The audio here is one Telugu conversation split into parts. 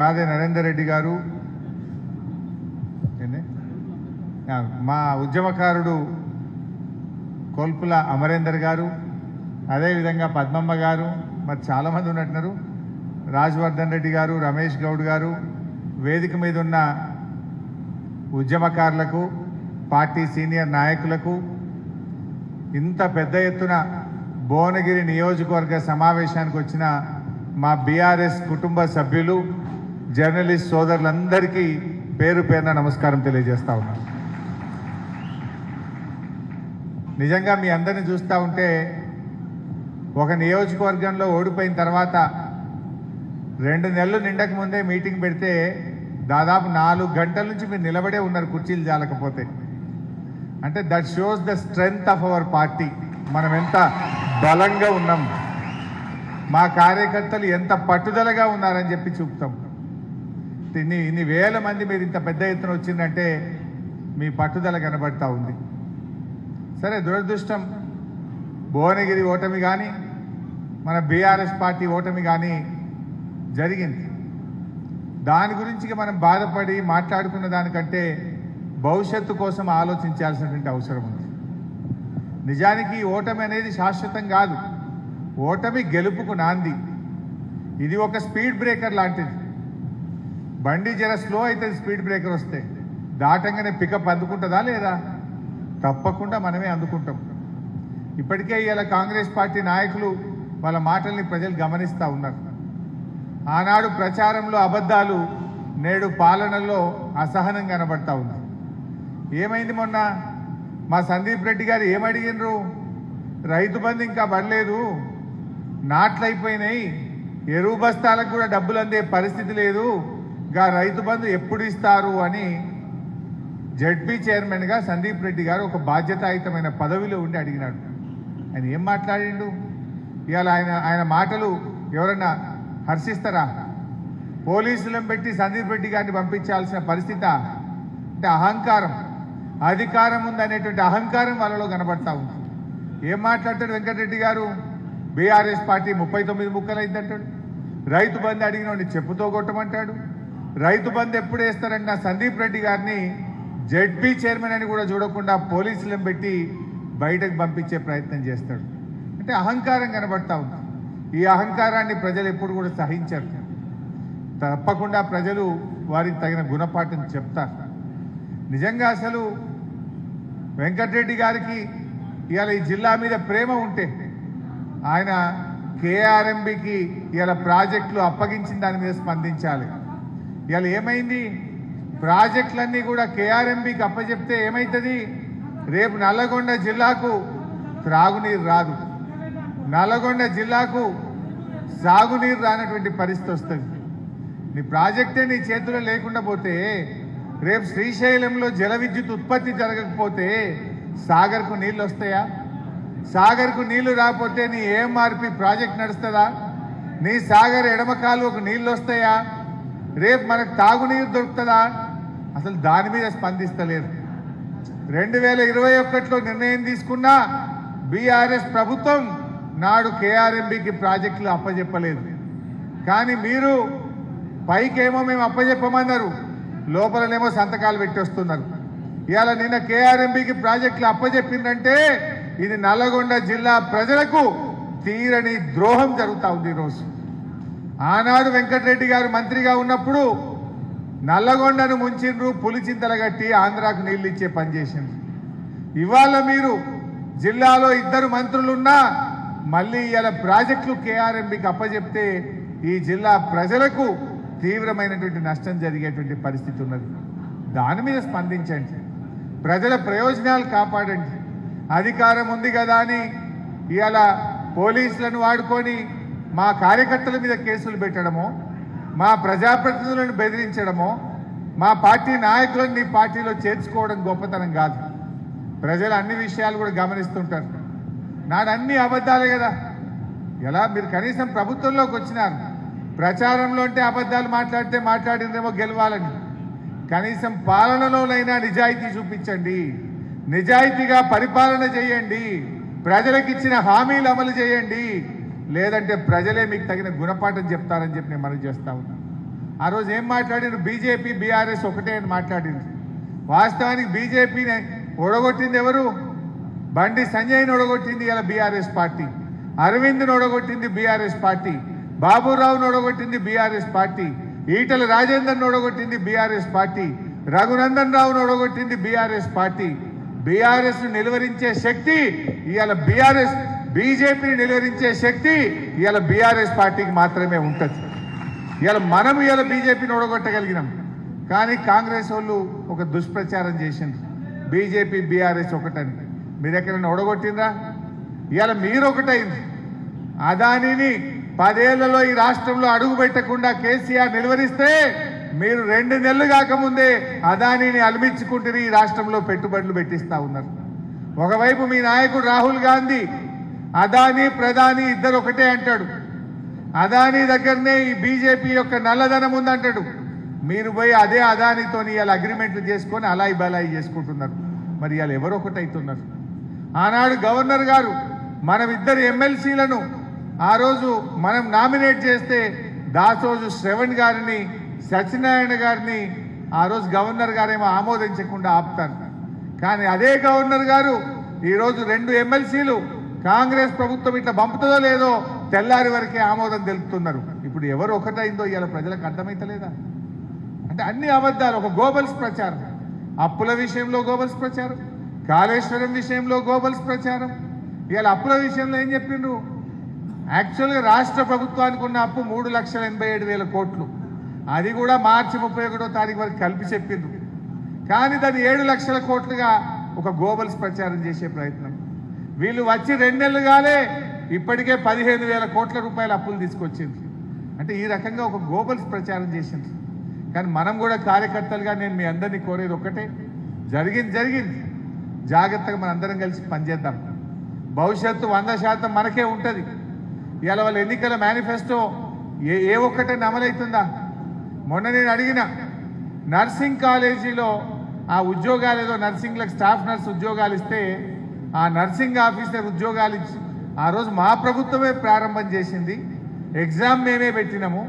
రాధే నరేందర్ రెడ్డి గారు. మా ఉద్యమకారుడు కోల్పుల అమరేందర్ గారు అదేవిధంగా పద్మమ్మ గారు మరి చాలామంది ఉన్నట్టున్నారు. రాజవర్ధన్ రెడ్డి గారు రమేష్ గౌడ్ గారు వేదిక మీద ఉన్న ఉద్యమకారులకు పార్టీ సీనియర్ నాయకులకు ఇంత పెద్ద ఎత్తున భువనగిరి నియోజకవర్గ సమావేశానికి వచ్చిన మా బీఆర్ఎస్ కుటుంబ సభ్యులు జర్నలిస్ట్ సోదరులందరికీ పేరు పేరున నమస్కారం తెలియజేస్తా ఉన్నాను నిజంగా మీ అందరిని చూస్తూ ఉంటే ఒక నియోజకవర్గంలో ఓడిపోయిన తర్వాత రెండు నెలలు నిండక ముందే మీటింగ్ పెడితే దాదాపు నాలుగు గంటల నుంచి మీరు నిలబడే ఉన్నారు కుర్చీలు జాలకపోతే. అంటే that shows the strength of our party మనం ఎంత బలంగా ఉన్నాం. మా కార్యకర్తలు ఎంత పట్టుదలగా ఉన్నారని చెప్పి చూపుతాం. ఇన్ని ఇన్ని వేల మంది మీరు ఇంత పెద్ద ఎత్తున వచ్చిందంటే మీ పట్టుదల కనబడతా ఉంది. సరే దురదృష్టం. భువనగిరి ఓటమి కానీ మన బీఆర్ఎస్ పార్టీ ఓటమి కానీ జరిగింది. దాని గురించి మనం బాధపడి మాట్లాడుకున్న దానికంటే భవిష్యత్తు కోసం ఆలోచించాల్సినటువంటి అవసరం ఉంది. నిజానికి ఓటమి అనేది శాశ్వతం కాదు. ఓటమి గెలుపుకు నాంది. ఇది ఒక స్పీడ్ బ్రేకర్ లాంటిది. బండి జర స్లో అవుతుంది స్పీడ్ బ్రేకర్ వస్తే. దాటంగానే పికప్ అందుకుంటుందా లేదా? తప్పకుండా మనమే అందుకుంటాం. ఇప్పటికే ఇలా కాంగ్రెస్ పార్టీ నాయకులు వాళ్ళ మాటల్ని ప్రజలు గమనిస్తూ ఉన్నారు. ఆనాడు ప్రచారంలో అబద్ధాలు నేడు పాలనలో అసహనం కనబడతా ఉంది ఏమైంది మొన్న? మా సందీప్ రెడ్డి గారు ఏమడిగినరు రైతు బంధు ఇంకా పడలేదు. నాట్లు అయిపోయినాయి ఎరువు బస్తాలకు కూడా డబ్బులు అందే పరిస్థితి లేదు. గా రైతు బంధు ఎప్పుడు ఇస్తారు అని జడ్పీ చైర్మన్గా సందీప్ రెడ్డి గారు ఒక బాధ్యతాయుతమైన పదవిలో ఉండి అడిగినాడు. ఆయన ఏం మాట్లాడిండు? ఇవాళ ఆయన ఆయన మాటలు ఎవరన్నా హర్షిస్తారా? పోలీసులను పెట్టి సందీప్ రెడ్డి గారిని పంపించాల్సిన పరిస్థితి అంటే అహంకారం. అధికారం ఉందనేటువంటి అహంకారం వాళ్ళలో కనబడతా ఉంది. ఏం మాట్లాడతాడు వెంకటరెడ్డి గారు? బీఆర్ఎస్ పార్టీ ముప్పై తొమ్మిది ముక్కలు అయిందంటాడు రైతు బంధు అడిగిన చెప్పుతో కొట్టమంటాడు. రైతు బంద్ ఎప్పుడు వేస్తారంటే నా సందీప్ రెడ్డి గారిని జడ్పీ చైర్మన్ అని కూడా చూడకుండా పోలీసులను పెట్టి బయటకు పంపించే ప్రయత్నం చేస్తాడు. అంటే అహంకారం కనబడతా ఉంది. ఈ అహంకారాన్ని ప్రజలు ఎప్పుడు కూడా సహించరు. తప్పకుండా ప్రజలు వారికి తగిన గుణపాఠం చెప్తారు. నిజంగా అసలు వెంకటరెడ్డి గారికి ఇవాళ ఈ జిల్లా మీద ప్రేమ ఉంటే ఆయన కేఆర్ఎంబికి ఇవాళ ప్రాజెక్టులు అప్పగించిన దాని మీద స్పందించాలి. ఇవాళ ఏమైంది? ప్రాజెక్టులన్నీ కూడా కేఆర్ఎంబికి అప్పచెప్తే ఏమవుతుంది రేపు నల్లగొండ జిల్లాకు త్రాగునీరు రాదు. నల్లగొండ జిల్లాకు సాగునీరు రానటువంటి పరిస్థితి వస్తుంది. నీ ప్రాజెక్టే నీ చేతిలో లేకుండా పోతే రేపు శ్రీశైలంలో జల విద్యుత్ ఉత్పత్తి జరగకపోతే సాగర్కు నీళ్ళు వస్తాయా? సాగర్కు నీళ్ళు రాకపోతే నీ ఏఎంఆర్పి ప్రాజెక్ట్ నడుస్తుందా? నీ సాగర్ ఎడమకాలు ఒక నీళ్ళు వస్తాయా? రేపు మనకు తాగునీరు దొరుకుతుందా? అసలు దాని మీద స్పందిస్తలేరు రెండు వేల ఇరవై ఒకటిలో నిర్ణయం తీసుకున్న బీఆర్ఎస్ ప్రభుత్వం నాడు కేఆర్ఎంబికి ప్రాజెక్టులు అప్పజెప్పలేదు. కానీ మీరు పైకేమో మేము అప్పజెప్పమన్నారు. లోపలనేమో సంతకాలు పెట్టి వస్తున్నారు ఇవాళ నిన్న కేఆర్ఎంబికి ప్రాజెక్టులు అప్పజెప్పిందంటే ఇది నల్లగొండ జిల్లా ప్రజలకు తీరని ద్రోహం జరుగుతూ ఉంది ఈరోజు. ఆనాడు వెంకటరెడ్డి గారు మంత్రిగా ఉన్నప్పుడు నల్లగొండను ముంచిండ్రు పులిచింతల గట్టి ఆంధ్రాకు నీళ్ళు ఇచ్చే పని చేసిండ్రు. ఇవాళ మీరు జిల్లాలో ఇద్దరు మంత్రులున్నా మళ్ళీ ఇలా ప్రాజెక్టులు కేఆర్ఎంబికి అప్పచెప్తే ఈ జిల్లా ప్రజలకు తీవ్రమైనటువంటి నష్టం జరిగేటువంటి పరిస్థితి ఉన్నది. దాని మీద స్పందించండి. ప్రజల ప్రయోజనాలు కాపాడండి. అధికారం ఉంది కదా అని ఇలా పోలీసులను వాడుకొని మా కార్యకర్తల మీద కేసులు పెట్టడము మా ప్రజాప్రతినిధులను బెదిరించడము మా పార్టీ నాయకులను నీ పార్టీలో చేర్చుకోవడం గొప్పతనం కాదు. ప్రజలు అన్ని విషయాలు కూడా గమనిస్తుంటారు. నాడు అన్ని అబద్ధాలే కదా. ఎలా? మీరు కనీసం ప్రభుత్వంలోకి వచ్చినారు. ప్రచారంలో అంటే అబద్ధాలు మాట్లాడితే మాట్లాడిందేమో గెలవాలని. కనీసం పాలనలోనైనా నిజాయితీ చూపించండి. నిజాయితీగా పరిపాలన చేయండి. ప్రజలకు ఇచ్చిన హామీలు అమలు చేయండి. లేదంటే ప్రజలే మీకు తగిన గుణపాఠం చెప్తారని చెప్పి నేను మనవి చేస్తా ఉన్నాను ఆ రోజు ఏం మాట్లాడినారు బీజేపీ బీఆర్ఎస్ ఒకటే అని మాట్లాడింది వాస్తవానికి బీజేపీని ఒడగొట్టింది ఎవరు? బండి సంజయ్ని ఒడగొట్టింది ఇలా బీఆర్ఎస్ పార్టీ. అరవింద్ని ఒడగొట్టింది బీఆర్ఎస్ పార్టీ. బాబురావును ఒడగొట్టింది బీఆర్ఎస్ పార్టీ. ఈటల రాజేందర్ను ఒడగొట్టింది బీఆర్ఎస్ పార్టీ. రఘునందన్ రావును ఒడగొట్టింది బీఆర్ఎస్ పార్టీ. బీఆర్ఎస్ను నిలువరించే శక్తి ఇవాళ బీఆర్ఎస్ బీజేపీని నిలువరించే శక్తి ఇలా బీఆర్ఎస్ పార్టీకి మాత్రమే ఉంటుంది. ఇలా మనం ఇలా బీజేపీని ఓడగొట్టగలిగినాం. కానీ కాంగ్రెస్ వాళ్ళు ఒక దుష్ప్రచారం చేసిండ్రు. బీజేపీ బీఆర్ఎస్ ఒకటని. మీరు ఎక్కడైనా ఓడగొట్టిందా ఇవాళ మీరు ఒకటైంది. అదానిని పదేళ్ళలో ఈ రాష్ట్రంలో అడుగు పెట్టకుండా కేసీఆర్ నిలువరిస్తే మీరు రెండు నెలలు కాకముందే అదానిని అలమించుకుంటుని ఈ రాష్ట్రంలో పెట్టుబడులు పెట్టిస్తా ఉన్నారు. ఒకవైపు మీ నాయకుడు రాహుల్ గాంధీ అదాని ప్రధాని ఇద్దరు ఒకటే అంటాడు. అదాని దగ్గరనే ఈ బీజేపీ యొక్క నల్లధనం ఉందంటాడు. మీరు పోయి అదే అదానితోని ఇవాళ అగ్రిమెంట్లు చేసుకొని అలాయి బలాయి చేసుకుంటున్నారు. మరి ఇవాళ ఎవరు ఒకటైతున్నారు? ఆనాడు గవర్నర్ గారు మనం ఇద్దరు ఎమ్మెల్సీలను ఆ రోజు మనం నామినేట్ చేస్తే దాసోజు శ్రవణ్ గారిని సత్యనారాయణ గారిని ఆ రోజు గవర్నర్ గారేమో ఆమోదించకుండా ఆపుతారు. కానీ అదే గవర్నర్ గారు ఈరోజు రెండు ఎమ్మెల్సీలు కాంగ్రెస్ ప్రభుత్వం ఇట్లా పంపుతుందో లేదో తెల్లారి వరకే ఆమోదం తెలుపుతున్నారు. ఇప్పుడు ఎవరు ఒకటైందో ఇవాళ ప్రజలకు అర్థమైతలేదా? అంటే అన్ని అబద్ధాలు ఒక గోబల్స్ ప్రచారం. అప్పుల విషయంలో గోబల్స్ ప్రచారం. కాళేశ్వరం విషయంలో గోబల్స్ ప్రచారం. ఇవాళ అప్పుల విషయంలో ఏం చెప్పిండ్రు? యాక్చువల్గా రాష్ట్ర ప్రభుత్వానికి ఉన్న అప్పు మూడు లక్షల ఎనభై ఏడు వేల కోట్లు. అది కూడా మార్చి ముప్పై ఒకటో తారీఖు వరకు కలిపి చెప్పిండ్రు. కానీ దాన్ని ఏడు లక్షల కోట్లుగా ఒక గోబల్స్ ప్రచారం చేసే ప్రయత్నం. వీళ్ళు వచ్చి రెండు కాలే ఇప్పటికే పదిహేను వేల కోట్ల రూపాయల అప్పులు తీసుకొచ్చింది అంటే ఈ రకంగా ఒక గోబల్స్ ప్రచారం చేసింది కానీ మనం కూడా కార్యకర్తలుగా నేను మీ అందరినీ కోరేది ఒక్కటే. జరిగింది జరిగింది. జాగ్రత్తగా మన అందరం కలిసి పనిచేద్దాం. భవిష్యత్తు వంద శాతం మనకే ఉంటుంది. ఇవాళ వాళ్ళ ఎన్నికల మేనిఫెస్టో ఏ ఏ ఒక్కటైనా అమలవుతుందా? మొన్న నేను అడిగిన నర్సింగ్ కాలేజీలో ఆ ఉద్యోగాలు ఏదో నర్సింగ్లకు స్టాఫ్ నర్స్ ఉద్యోగాలు ఇస్తే ఆ నర్సింగ్ ఆఫీసర్ ఉద్యోగాలు ఇచ్చి ఆ రోజు మా ప్రభుత్వమే ప్రారంభం చేసింది. ఎగ్జామ్ మేమే పెట్టినము.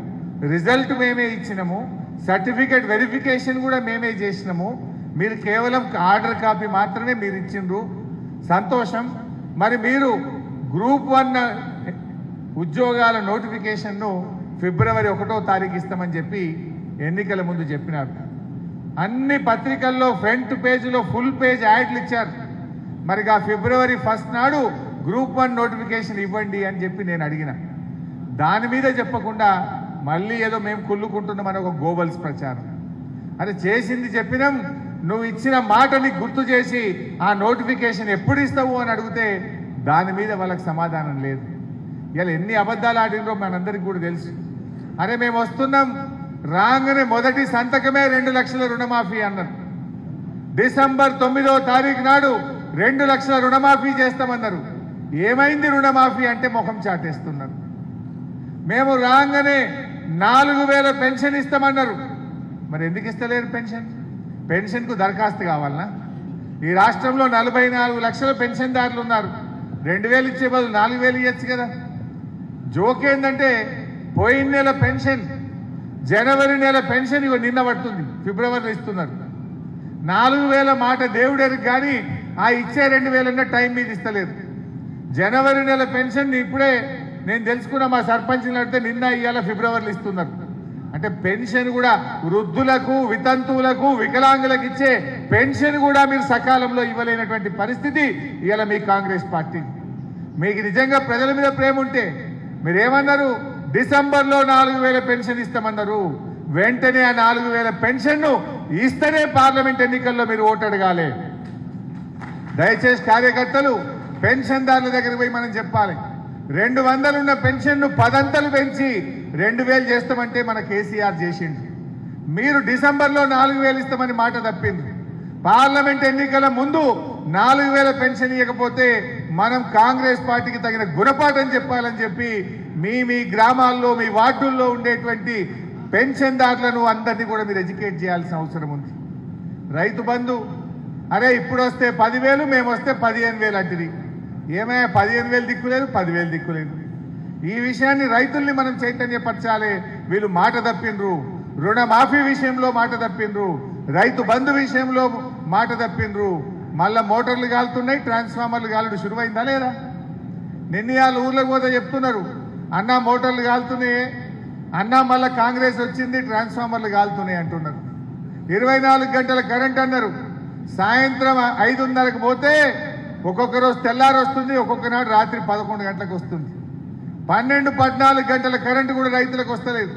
రిజల్ట్ మేమే ఇచ్చినము. సర్టిఫికేట్ వెరిఫికేషన్ కూడా మేమే చేసినాము. మీరు కేవలం ఆర్డర్ కాపీ మాత్రమే మీరు ఇచ్చిండ్రు. సంతోషం. మరి మీరు గ్రూప్ వన్ ఉద్యోగాల నోటిఫికేషన్ను ఫిబ్రవరి ఒకటో తారీఖు ఇస్తామని చెప్పి ఎన్నికల ముందు చెప్పినారు. అన్ని పత్రికల్లో ఫ్రంట్ పేజీలో ఫుల్ పేజ్ యాడ్లు ఇచ్చారు. మరి ఆ ఫిబ్రవరి ఫస్ట్ నాడు గ్రూప్ వన్ నోటిఫికేషన్ ఇవ్వండి అని చెప్పి నేను అడిగిన. దాని మీద చెప్పకుండా మళ్ళీ ఏదో మేము కుళ్ళుకుంటున్నామని ఒక గోబల్స్ ప్రచారం. అరే చేసింది చెప్పినాం నువ్వు ఇచ్చిన మాటని గుర్తు చేసి ఆ నోటిఫికేషన్ ఎప్పుడు ఇస్తావు అని అడిగితే దాని మీద వాళ్ళకి సమాధానం లేదు. ఇలా ఎన్ని అబద్ధాలు ఆడినో మనందరికి కూడా తెలుసు. అరే మేము వస్తున్నాం రాగానే మొదటి సంతకమే రెండు లక్షల రుణమాఫీ అన్నారు. డిసెంబర్ తొమ్మిదో తారీఖు నాడు రెండు లక్షల రుణమాఫీ చేస్తామన్నారు. ఏమైంది రుణమాఫీ అంటే ముఖం చాటేస్తున్నారు. మేము రాగానే నాలుగు వేల పెన్షన్ ఇస్తామన్నారు. మరి ఎందుకు ఇస్తలేరు పెన్షన్? పెన్షన్కు దరఖాస్తు కావాలనా? ఈ రాష్ట్రంలో నలభై నాలుగు లక్షల పెన్షన్దారులు ఉన్నారు. రెండు వేలు ఇచ్చే బదులు నాలుగు వేలు ఇవ్వచ్చు కదా. జోక్ ఏంటంటే పోయిన నెల పెన్షన్ జనవరి నెల పెన్షన్ ఇవి నిన్న పడుతుంది. ఫిబ్రవరిలో ఇస్తున్నారు. నాలుగు వేల మాట దేవుడేరు కానీ ఆ ఇచ్చే రెండు వేలున్న టైం మీద ఇస్తలేదు. జనవరి నెల పెన్షన్ ఇప్పుడే నేను తెలుసుకున్న మా సర్పంచ్ని అడిగితే నిన్న ఇవాళ ఫిబ్రవరిలో ఇస్తున్నారు. అంటే పెన్షన్ కూడా వృద్ధులకు వితంతువులకు వికలాంగులకు ఇచ్చే పెన్షన్ కూడా మీరు సకాలంలో ఇవ్వలేనటువంటి పరిస్థితి ఇవాళ మీ కాంగ్రెస్ పార్టీ. మీకు నిజంగా ప్రజల మీద ప్రేమ ఉంటే మీరేమన్నారు? డిసెంబర్లో నాలుగు వేల పెన్షన్ ఇస్తామన్నారు. వెంటనే ఆ నాలుగు వేల పెన్షన్ను ఇస్తేనే పార్లమెంట్ ఎన్నికల్లో మీరు ఓటు అడగాలి. దయచేసి కార్యకర్తలు పెన్షన్దారుల దగ్గరికి పోయి మనం చెప్పాలి. రెండు వందలున్న పెన్షన్ను పదంతలు పెంచి రెండు వేలు చేస్తామంటే మన కేసీఆర్ చేసిండు. మీరు డిసెంబర్లో నాలుగు వేలు ఇస్తామని మాట తప్పింది. పార్లమెంట్ ఎన్నికల ముందు నాలుగు వేల పెన్షన్ ఇవ్వకపోతే మనం కాంగ్రెస్ పార్టీకి తగిన గుణపాఠం చెప్పాలని చెప్పి మీ మీ గ్రామాల్లో మీ వార్డుల్లో ఉండేటువంటి పెన్షన్దారులను అందరినీ కూడా మీరు ఎడ్యుకేట్ చేయాల్సిన అవసరం ఉంది. రైతు బంధు అరే ఇప్పుడు వస్తే పదివేలు మేము వస్తే పదిహేను వేలు అంటిది ఏమయ్యా పదిహేను వేలు దిక్కులేదు పదివేలు దిక్కులేదు. ఈ విషయాన్ని రైతుల్ని మనం చైతన్యపరచాలి. వీళ్ళు మాట తప్పిండ్రు. రుణమాఫీ విషయంలో మాట తప్పిండ్రు. రైతు బంధు విషయంలో మాట తప్పిండ్రు. మళ్ళా మోటార్లు కాలుతున్నాయి ట్రాన్స్ఫార్మర్లు కాలుడు శురువైందా లేదా? నిన్నయాలు ఊర్లకు పోతే చెప్తున్నారు అన్నా మోటార్లు కాలుతున్నాయి అన్నా మళ్ళా కాంగ్రెస్ వచ్చింది ట్రాన్స్ఫార్మర్లు కాలుతున్నాయి అంటున్నారు. ఇరవై నాలుగు గంటల కరెంట్ అన్నారు. సాయంత్రం ఐదున్నరకు పోతే ఒక్కొక్క రోజు తెల్లారి వస్తుంది ఒక్కొక్క నాడు రాత్రి పదకొండు గంటలకు వస్తుంది. పన్నెండు పద్నాలుగు గంటల కరెంటు కూడా రైతులకు వస్తలేదు.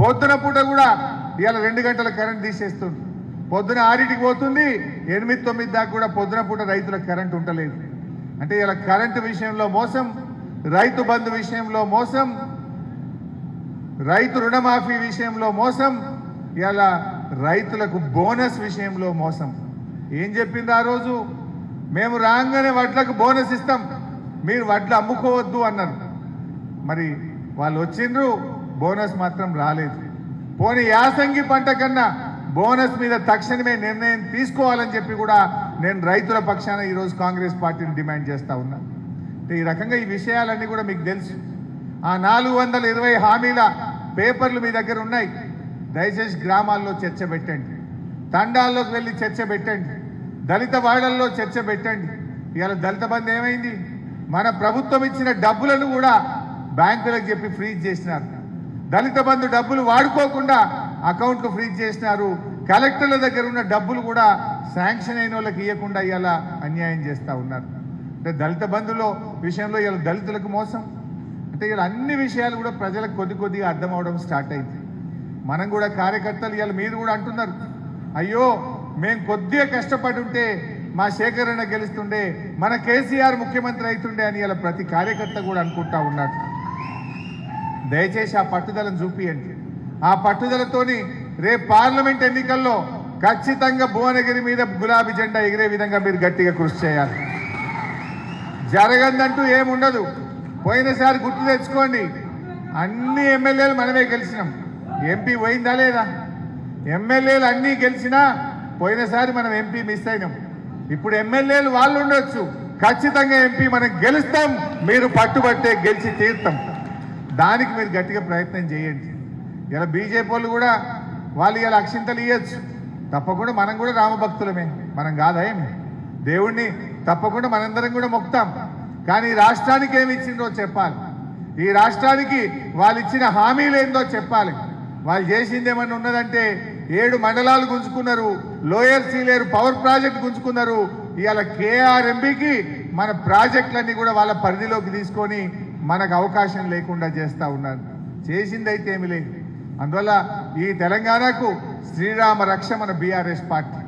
పొద్దున పూట కూడా ఇవాళ రెండు గంటల కరెంట్ తీసేస్తుంది. పొద్దున ఆరింటికి పోతుంది ఎనిమిది తొమ్మిది దాకా కూడా పొద్దున పూట రైతులకు కరెంట్ ఉండలేదు. అంటే ఇలా కరెంటు విషయంలో మోసం రైతు బంధు విషయంలో మోసం రైతు రుణమాఫీ విషయంలో మోసం ఇలా రైతులకు బోనస్ విషయంలో మోసం. ఏం చెప్పింది ఆ రోజు? మేము రాగానే వడ్లకు బోనస్ ఇస్తాం. మీరు వడ్లు అమ్ముకోవద్దు అన్నారు. మరి వాళ్ళు వచ్చిండ్రు బోనస్ మాత్రం రాలేదు. పోనీ యాసంగి పంట కన్నా బోనస్ మీద తక్షణమే నిర్ణయం తీసుకోవాలని చెప్పి కూడా నేను రైతుల పక్షాన ఈరోజు కాంగ్రెస్ పార్టీని డిమాండ్ చేస్తా ఉన్నా. అంటే ఈ రకంగా ఈ విషయాలన్నీ కూడా మీకు తెలుసు. ఆ నాలుగు వందల ఇరవై హామీల పేపర్లు మీ దగ్గర ఉన్నాయి. దయచేసి గ్రామాల్లో చర్చ పెట్టండి. తండాల్లోకి వెళ్ళి చర్చ పెట్టండి. దళిత వాడల్లో చర్చ పెట్టండి. ఇవాళ దళిత బంధు ఏమైంది? మన ప్రభుత్వం ఇచ్చిన డబ్బులను కూడా బ్యాంకులకు చెప్పి ఫ్రీజ్ చేసినారు. దళిత బంధు డబ్బులు వాడుకోకుండా అకౌంట్లు ఫ్రీజ్ చేసినారు. కలెక్టర్ల దగ్గర ఉన్న డబ్బులు కూడా శాంక్షన్ అయిన వాళ్ళకి ఇవ్వకుండా ఇలా అన్యాయం చేస్తూ ఉన్నారు. అంటే దళిత బంధులో విషయంలో ఇలా దళితులకు మోసం. అంటే ఇలా అన్ని విషయాలు కూడా ప్రజలకు కొద్ది కొద్దిగా అర్థం అవడం స్టార్ట్ అయింది. మనం కూడా కార్యకర్తలు ఇవాళ మీరు కూడా అంటున్నారు. అయ్యో మేము కొద్దిగా కష్టపడి ఉంటే మా సేకరణ గెలుస్తుండే మన కేసీఆర్ ముఖ్యమంత్రి అవుతుండే అని ఇలా ప్రతి కార్యకర్త కూడా అనుకుంటా ఉన్నాడు దయచేసి ఆ పట్టుదలను చూపియండి. ఆ పట్టుదలతోని రేపు పార్లమెంట్ ఎన్నికల్లో ఖచ్చితంగా భువనగిరి మీద గులాబీ జెండా ఎగిరే విధంగా మీరు గట్టిగా కృషి చేయాలి. జరగదంటూ ఏముండదు. పోయినసారి గుర్తు తెచ్చుకోండి. అన్ని ఎమ్మెల్యేలు మనమే గెలిచినాం. ఎంపీ పోయిందా లేదా? ఎమ్మెల్యేలు అన్నీ గెలిచినా పోయినసారి మనం ఎంపీ మిస్ అయినాం. ఇప్పుడు ఎమ్మెల్యేలు వాళ్ళు ఉండొచ్చు. ఖచ్చితంగా ఎంపీ మనం గెలుస్తాం. మీరు పట్టుబట్టే గెలిచి తీరుతాం. దానికి మీరు గట్టిగా ప్రయత్నం చేయండి. ఇలా బీజేపీ వాళ్ళు కూడా వాళ్ళు ఇలా అక్షింతలు ఇవ్వచ్చు తప్పకుండా మనం కూడా రామభక్తులమే. మనం కాదా ఏమి? దేవుణ్ణి తప్పకుండా మనందరం కూడా మొక్తాం కానీ ఈ రాష్ట్రానికి ఏమి ఇచ్చిందో చెప్పాలి. ఈ రాష్ట్రానికి వాళ్ళు ఇచ్చిన హామీలు ఏందో చెప్పాలి. వాళ్ళు చేసింది ఏమన్నా ఉన్నదంటే ఏడు మండలాలు గుంజుకున్నారు లోయర్ సీలేరు పవర్ ప్రాజెక్ట్ గుంజుకున్నారు. ఇవాళ కేఆర్ఎంబికి మన ప్రాజెక్టులన్నీ కూడా వాళ్ళ పరిధిలోకి తీసుకొని మనకు అవకాశం లేకుండా చేస్తూ ఉన్నారు. చేసిందైతే ఏమి లేదు. అందువల్ల ఈ తెలంగాణకు శ్రీరామ రక్ష మన బీఆర్ఎస్ పార్టీ.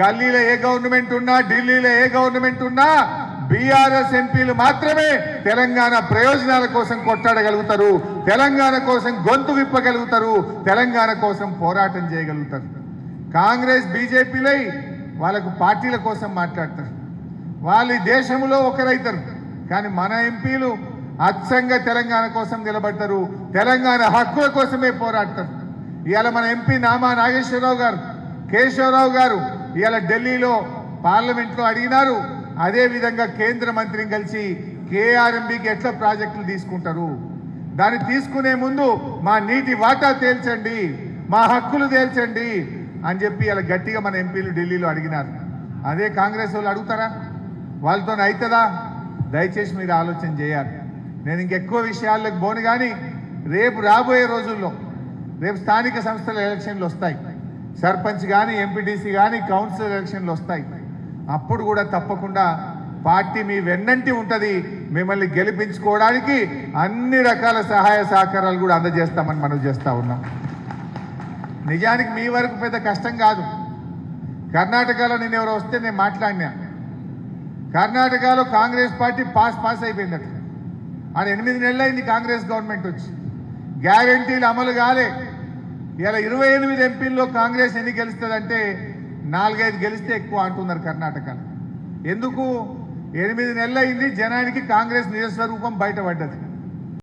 గల్లీలో ఏ గవర్నమెంట్ ఉన్నా ఢిల్లీలో ఏ గవర్నమెంట్ ఉన్నా బీఆర్ఎస్ ఎంపీలు మాత్రమే తెలంగాణ ప్రయోజనాల కోసం కొట్టాడగలుగుతారు తెలంగాణ కోసం గొంతు విప్పగలుగుతారు తెలంగాణ కోసం పోరాటం చేయగలుగుతారు. కాంగ్రెస్ బీజేపీలై వాళ్ళకు పార్టీల కోసం మాట్లాడతారు. వాళ్ళు దేశంలో ఒకరైతారు కానీ మన ఎంపీలు అచ్చంగా తెలంగాణ కోసం నిలబడతారు తెలంగాణ హక్కుల కోసమే పోరాడతారు. ఇవాళ మన ఎంపీ నామా నాగేశ్వరరావు గారు కేశవరావు గారు ఇవాళ ఢిల్లీలో పార్లమెంట్లో అడిగినారు అదేవిధంగా కేంద్ర మంత్రిని కలిసి కేఆర్ఎంబికి ఎట్లా ప్రాజెక్టులు తీసుకుంటారు? దాన్ని తీసుకునే ముందు మా నీటి వాటా తేల్చండి మా హక్కులు తేల్చండి అని చెప్పి ఇలా గట్టిగా మన ఎంపీలు ఢిల్లీలో అడిగినారు. అదే కాంగ్రెస్ వాళ్ళు అడుగుతారా? వాళ్ళతో అవుతుందా దయచేసి మీరు ఆలోచన చేయాలి. నేను ఇంకెక్కువ విషయాల్లోకి పోను కానీ రేపు రాబోయే రోజుల్లో రేపు స్థానిక సంస్థల ఎలక్షన్లు వస్తాయి. సర్పంచ్ కానీ ఎంపీటీసీ కానీ కౌన్సిల్ ఎలక్షన్లు వస్తాయి. అప్పుడు కూడా తప్పకుండా పార్టీ మీ వెన్నంటి ఉంటుంది. మిమ్మల్ని గెలిపించుకోవడానికి అన్ని రకాల సహాయ సహకారాలు కూడా అందజేస్తామని మనం చేస్తూ ఉన్నాం. నిజానికి మీ వరకు పెద్ద కష్టం కాదు. కర్ణాటకలో నేను ఎవరో వస్తే నేను మాట్లాడినా. కర్ణాటకలో కాంగ్రెస్ పార్టీ పాస్ పాస్ అయిపోయిందట. ఆ ఎనిమిది నెలలైంది కాంగ్రెస్ గవర్నమెంట్ వచ్చి. గ్యారంటీలు అమలు కాలే. ఇలా ఇరవై ఎనిమిది ఎంపీల్లో కాంగ్రెస్ ఎన్ని గెలుస్తుందంటే నాలుగైదు గెలిస్తే ఎక్కువ అంటున్నారు కర్ణాటకలో. ఎందుకు? ఎనిమిది నెలలైంది జనానికి కాంగ్రెస్ నిజస్వరూపం బయటపడ్డది.